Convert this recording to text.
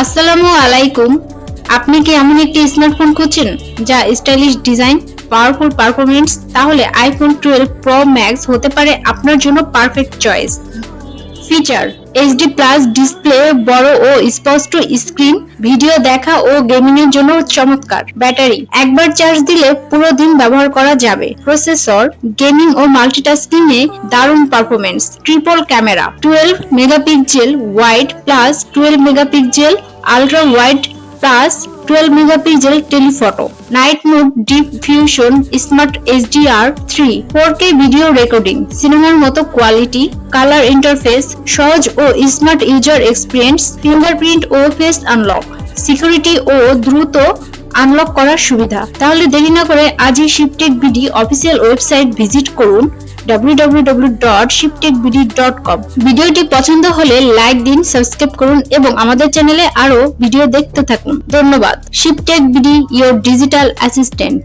আসসালামু আলাইকুম। আপনি কি এমন একটি স্মার্টফোন খুঁজছেন যা স্টাইলিশ ডিজাইন পাওয়ারফুল পারফরমেন্স তাহলে আইফোন টুয়েলভ প্রো ম্যাক্স হতে পারে আপনার জন্য perfect choice feature HD plus display বড় ও স্পষ্ট স্ক্রিন ভিডিও দেখা ও গেমিং এর জন্য চমৎকার। ব্যাটারি একবার চার্জ দিলে পুরো দিন ব্যবহার করা যাবে। প্রসেসর গেমিং ও মাল্টিটাস্কিং এ দারুণ performance triple camera twelve megapixel wide plus twelve megapixel ultra wide plus twelve megapixel telephoto night mode deep fusion smart HDR three four K video recording সিনেমার মতো কোয়ালিটি কালার ইন্টারফেস সহজ ও smart user experience fingerprint ও face unlock security ও দ্রুত unlock করার সুবিধা। তাহলে দেরি না করে আজই Shiptech BD official website visit করুন www.shiptechbd.com ভিডিওটি পছন্দ হলে লাইক দিন সাবস্ক্রাইব করুন এবং আমাদের চ্যানেলে আরও ভিডিও দেখতে থাকুন। ধন্যবাদ। Shiptech BD your digital assistant